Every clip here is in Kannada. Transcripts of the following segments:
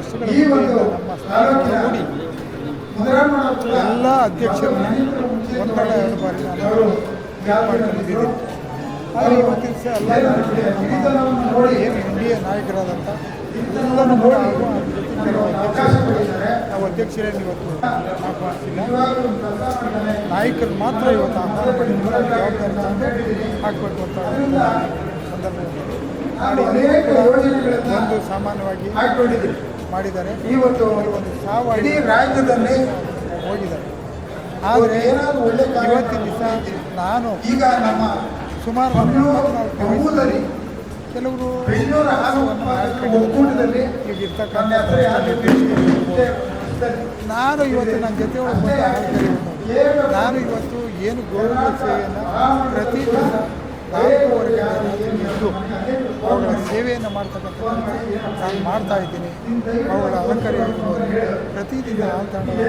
ವರ್ಷಗಳ ಈ ಒಂದು ಹಿಂದೆ ನಮ್ಮ ಕೂಡಿ ಎಲ್ಲ ಅಧ್ಯಕ್ಷರು ಒಂದಲ್ಲ ಎರಡು ಬಾರಿ ನಾನು ಭೇಟಿ ಮಾಡ್ಕೊಂಡಿದ್ದೀನಿ ಆದರೆ ಇವತ್ತಿನ ದಿವಸ ಎಲ್ಲ ಹಿರಿತನವನ್ನು ನೋಡಿ ಏನು ಎನ್ ಡಿ ಎ ನಾಯಕರಾದಂಥ ಎಲ್ಲರೂ ಕೂಡ ಹಾಗೂ ಅವ್ರ ಜೊತೆ ಕೆಲವು ಅಧ್ಯಕ್ಷರು ನಾವು ಅಧ್ಯಕ್ಷರೇನು ಇವತ್ತು ನಾಯಕರು ಮಾತ್ರ ಇವತ್ತು ಆಹ್ವಾನ ಜವಾಬ್ದಾರಿ ಹಾಕಬೇಕು ಅಂತ ಸಂದರ್ಭದಲ್ಲಿ. ಒಂದು ಸಾಮಾನ್ಯವಾಗಿ ಹಾಕೊಂಡಿದ್ದೀವಿ ಮಾಡಿದ್ದಾರೆ. ಇವತ್ತು ಒಂದು ಸಾವು ಇಡೀ ರಾಜ್ಯದಲ್ಲಿ ಹೋಗಿದ್ದಾರೆ ಆದರೆ ಏನಾದರೂ ಒಳ್ಳೆ ಇವತ್ತಿನ ದಿವಸ ನಾನು ಈಗ ನಮ್ಮ ಸುಮಾರು ಕೆಲವರು ಒಕ್ಕೂಟದಲ್ಲಿ ನಾನು ಇವತ್ತು ನನ್ನ ಜೊತೆ ಒಳಗೆ ನಾನು ಇವತ್ತು ಏನು ಗೌರವ ಸೇವೆಯನ್ನು ಪ್ರತಿ ದಿವಸ ನಾಲ್ಕೂವರೆಗೆ ಇದ್ದು ಅವುಗಳ ಸೇವೆಯನ್ನು ಮಾಡ್ತಕ್ಕಂಥ ನಾನು ಮಾಡ್ತಾ ಇದ್ದೀನಿ. ಅವುಗಳ ಅಲಂಕಾರ ಇರ್ಬೋದು ಪ್ರತಿದಿನ ಹಾಲು ತಗೊಂಡು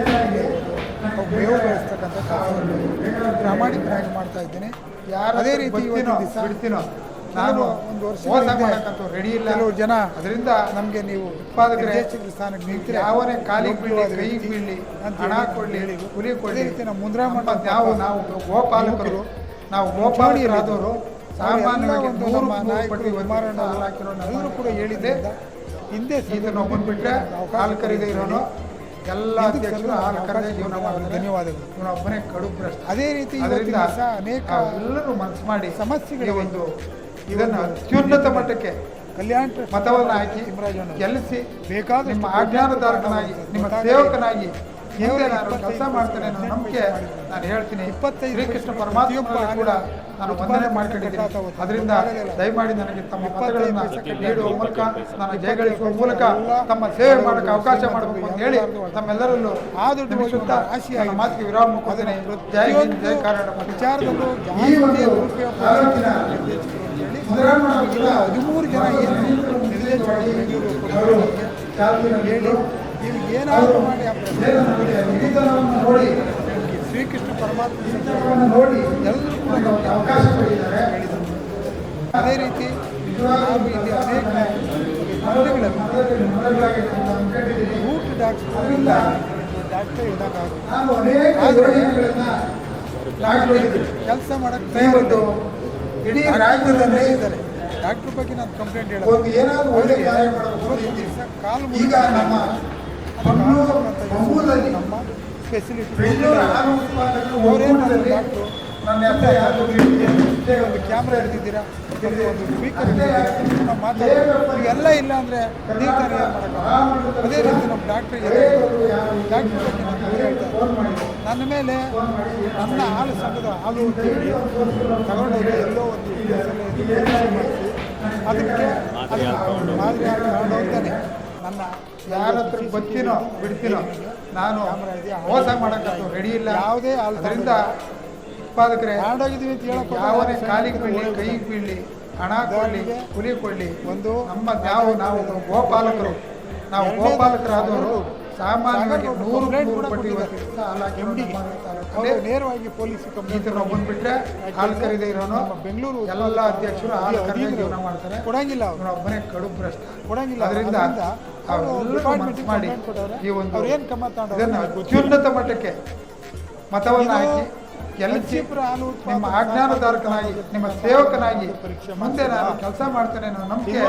ಅವು ಮೇವು ಬೆಳೆಸ್ತಕ್ಕಂಥ ಕೆಲಸವನ್ನು ಪ್ರಾಮಾಣಿಕರಾಗಿ ಮಾಡ್ತಾ ಇದ್ದೀನಿ. ಯಾರು ಅದೇ ರೀತಿ ದಿವಸ ಬಿಡ್ತೀನೋ? ನಾನು ಒಂದು ವರ್ಷ ರೆಡಿ ಇಲ್ಲ. ಕೆಲವು ಜನ ಅದರಿಂದ ನಮಗೆ ನೀವು ಉತ್ಪಾದಕರು ಹೆಚ್ಚಿನ ಸ್ಥಾನಕ್ಕೆ ನಿಂತರೆ ಯಾವನೇ ಕಾಲಿಗೆ ಬೀಳಿ ಕೈಗೆ ಬೀಳಿ ಅಂತ ಹಣ ಕೊಡ್ಲಿ ಅದೇ ಕೊಡ್ಲಿ. ರೀತಿ ನಮ್ಮ ನಾವು ನಾವು ಗೋಪಾಲಕರು ನಾವು ಗೋಪಾಲಕರಾದವರು ಸಾಮಾನ್ಯವಾಗಿ ನೂರು ಪಟ್ಟಿ ಕುಮಾರಣ್ಣ ಹಾಕಿರೋ ಎಲ್ಲರೂ ಕೂಡ ಹೇಳಿದ್ರಿಂದ ಹಿಂದೆ ಇದನ್ನು ಬಂದ್ಬಿಟ್ರೆ ಹಾಲು ಕರೀದೇ ಇರೋನು. ಎಲ್ಲ ಅಧ್ಯಕ್ಷರು ಹಾಲು ಕರೆದೇ ಜೀವನ ಮಾಡಿದ್ರೆ ಧನ್ಯವಾದಗಳು. ಇವನೊಬ್ಬನೇ ಕಡು ಪ್ರಶ್ನೆ ಅದೇ ರೀತಿ ಇದರಿಂದ ಅನೇಕ ಎಲ್ಲರೂ ಮನಸ್ಸು ಮಾಡಿ ಸಮಸ್ಯೆಗಳಿಗೆ ಒಂದು ಇದನ್ನ ಅತ್ಯುನ್ನತ ಮಟ್ಟಕ್ಕೆ ಕಲ್ಯಾಣ ಮತವನ್ನು ಹಾಕಿ ಗೆಲ್ಲಿಸಿ ಬೇಕಾದ ನಿಮ್ಮ ಆಜ್ಞಾನಧಾರಕನಾಗಿ ನಿಮ್ಮ ಸೇವಕನಾಗಿ ನಾನು ಕೆಲಸ ಮಾಡ್ತಾರೆ ಅನ್ನೋ ನಂಬಿಕೆ ನಾನು ಹೇಳ್ತೀನಿ. ಇಪ್ಪತ್ತೈದು ಶ್ರೀಕೃಷ್ಣ ಪರಮಾತ್ಮ ಕೂಡ ನಾನು ವಂದನೆ ಮಾಡ್ಕೊಂಡಿದ್ದೀನಿ. ಅದರಿಂದ ದಯಮಾಡಿ ನನಗೆ ತಮ್ಮ ಪತ್ರಗಳನ್ನು ನೀಡುವ ಮೂಲಕ ನಾನು ಜಯಗಳಿಸುವ ಮೂಲಕ ತಮ್ಮ ಸೇವೆ ಮಾಡೋಕ್ಕೆ ಅವಕಾಶ ಮಾಡಬೇಕು ಅಂತ ಹೇಳಿ ತಮ್ಮೆಲ್ಲರಲ್ಲೂ ಆ ದುಡ್ಡು ರಾಶಿ ನನ್ನ ಮಾತಿಗೆ ವಿರಾಮ ಕೊಡ್ತೇನೆ. ಜಯ ಹಿಂದ್ ಕಾರಣ ಕರ್ನಾಟಕ. ವಿಚಾರದಲ್ಲೂ ಹದಿಮೂರು ಜನ ಏನು ನಿರ್ದೇಶಕರು ಹೇಳಿ ನೋಡಿ. ಶ್ರೀಕೃಷ್ಣ ಪರಮಾತ್ಮ ನೋಡಿ. ಎಲ್ಲರೂ ಕೂಡ ನಮಗೆ ಅವಕಾಶ ಕೊಟ್ಟಿದ್ದಾರೆ. ಅದೇ ರೀತಿ ನಾವು ಇಲ್ಲಿ ಅನೇಕ ಹಳ್ಳಿಗಳಲ್ಲಿ ಮತದಲ್ಲಿ ಮೊದಲಾಗಿ ನಾನು ಅಂದ್ಕೊಂಡಿದ್ದೀನಿ. ರೂಟ್ ಡಾಕ್ಟರ್ ಡಾಕ್ಟರ್ ಹಾಕೊಂಡಿದ್ದೀನಿ ಕೆಲಸ ಮಾಡಕ್ಕೆ ಒಂದು ಇಡೀ ರಾಜ್ಯದಲ್ಲಿ ಇದ್ದಾರೆ ಡಾಕ್ಟರ್ ಬಗ್ಗೆ ನಾನು ಕಂಪ್ಲೇಂಟ್ ಹೇಳೋದು. ಏನಾದರೂ ಒಳ್ಳೆ ಕಾರ್ಯ ಮಾಡಬೇಕು ಕಾಲು ಈಗ ನಮ್ಮ ಒಂದು ಕ್ಯಾಮ್ರಾ ಹಿಡಿದಿದ್ದೀರಾ? ಒಂದು ಸ್ಪೀಕರ್ ನಾವು ಮಾತಾಡೋದು. ಇವೆಲ್ಲ ಇಲ್ಲ ಅಂದರೆ ನೀವು ಏನು ಮಾಡೋಕ್ಕಾಗಲ್ಲ ಅದೇ ರೀತಿ ನಮ್ಮ ಡಾಕ್ಟ್ರ್ ಡಾಕ್ಟ್ರ್ ಬಗ್ಗೆ ನನ್ನ ಮೇಲೆ ನನ್ನ ಹಾಲು ಸಂಘದ ಹಾಲು ತಗೊಂಡೋಗಿ ಎಲ್ಲೋ ಒಂದು ಅದಕ್ಕೆ ಮಾದರಿ ಹಾಲು ತಗೊಂಡೋಗ್ತಾನೆ. ನನ್ನ ಯಾರ ಹತ್ರ ಬರ್ತೀನೋ ಬಿಡ್ತೀನೋ ನಾನು ಮೋಸ ಮಾಡೋಕ್ಕಂತೂ ರೆಡಿ ಇಲ್ಲ. ಯಾವುದೇ ಅದರಿಂದ ಉತ್ಪಾದಕರೇ ತಗೊಂಡೋಗಿದ್ದೀವಿ ಅಂತ ಹೇಳಕ್ಕೆ ಯಾವನೇ ಕಾಲಿಗೆ ಬೀಳಿ ಕೈಗೆ ಬೀಳಿ ಹಣ ಕೊಡಲಿ ಹುಲಿ ಕೊಡಲಿ ಒಂದು ನಮ್ಮ ನಾವು ನಾವು ಗೋಪಾಲಕರು. ನಾವು ಗೋಪಾಲಕರಾದವರು ಸಾಮಾನ್ಯವಾಗಿ ನೂರು ನೂರು ಪಟ್ಟಿ ನೇರವಾಗಿ ಪೊಲೀಸ್ ಕಂಪ್ನಿ ನಾವು ಬಂದ್ಬಿಟ್ರೆ ಹಾಲು ಇದೆ ಇರೋನು. ಬೆಂಗಳೂರು ಎಲ್ಲ ಅಧ್ಯಕ್ಷರು ಹಾಲು ಕರೆದೇ ಮಾಡ್ತಾರೆ. ಕೊಡಂಗಿಲ್ಲ ಅವರು. ಇವನೊಬ್ಬನೇ ಕಡು ಭ್ರಷ್ಟ. ಕೊಡಂಗಿಲ್ಲ. ಅದರಿಂದ ಮಾಡಿ ಈ ಒಂದು ಅತ್ಯುನ್ನತ ಮಟ್ಟಕ್ಕೆ ಮತವನ್ನು ಹಾಕಿ ಗೆಲ್ಲಿಸಿ ನಿಮ್ಮ ಆಜ್ಞಾನಧಾರಕನಾಗಿ ನಿಮ್ಮ ಸೇವಕನಾಗಿ ಮುಂದೆ ನಾನು ಕೆಲಸ ಮಾಡ್ತೇನೆ ಅನ್ನೋ ನಂಬಿಕೆ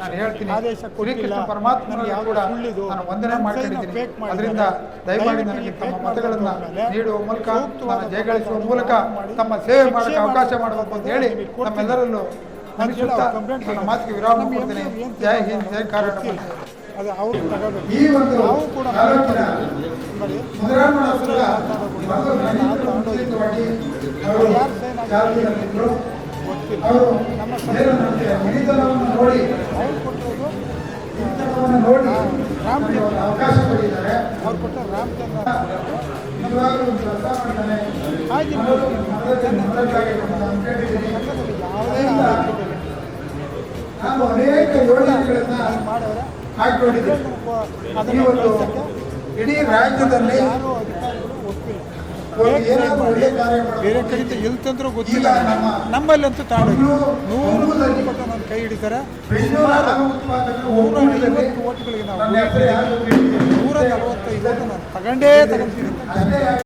ನಾನು ಹೇಳ್ತೀನಿ. ಶ್ರೀಕೃಷ್ಣ ಪರಮಾತ್ಮನಿಗೆ ನನಗೆ ಕೂಡ ನಾನು ವಂದನೆ ಮಾಡ್ತೀನಿ ಮಾಡ್ಕೊಂಡಿದ್ದೀನಿ. ಅದರಿಂದ ದಯಮಾಡಿ ನನಗೆ ತಮ್ಮ ಮತಗಳನ್ನ ನೀಡುವ ಮೂಲಕ ನಾನು ಜಯಗಳಿಸುವ ಮೂಲಕ ತಮ್ಮ ಸೇವೆ ಮಾಡಕ್ಕೆ ಅವಕಾಶ ಮಾಡಿ ಮಾಡಬೇಕು ಅಂತ ಹೇಳಿ ನಮ್ಮೆಲ್ಲರಲ್ಲೂ ನನ್ನ ಮಾತಿಗೆ ವಿರಾಮ ಕೊಡ್ತೀನಿ. MD ಹಿಂದ್ ಜಯ ಕರ್ನಾಟಕ. ಅದು ಅವರು ತಗೋಬೇಕು ಈ ಒಂದು ನಾವು ಕೂಡ ಗೊತ್ತಿಲ್ಲ. ನಮ್ಮ ಅವ್ರು ಕೊಟ್ಟಿರೋದು ನೋಡಿ. ನಮಗೆ ಅವಕಾಶ ಕೊಟ್ಟಿದ್ದಾರೆ. ಅವ್ರು ಕೊಟ್ಟ ರಾಮಚಂದ್ರ ಆಗಿರ್ಬೋದು. ಯಾವುದೇ ನಾನು ಅನೇಕ ಯೋಜನೆಗಳನ್ನು ಮಾಡೋರೆ ಹಾಕೊಂಡಿದ್ದೀನಿ ಈ ಅದನ್ನು ಒಂದು ಇಡೀ ರಾಜ್ಯದಲ್ಲಿ ಎಲ್ಲಿ ತಂದ್ರೂ ಗೊತ್ತಿಲ್ಲ. ನಮ್ಮಲ್ಲಂತೂ ತಾಳು. ನೂರು ನೂರು ಕೊಟ್ಟು ನನ್ನ ಕೈ ಹಿಡಿತಾರೆ. ನೂರ ಐವತ್ತು ಓಟ್ಗಳಿಗೆ ನಾವು ನೂರ ನಲವತ್ತೈದು ನಾನು ತಗೊಂಡೇ ತಗೊಂತೀನಿ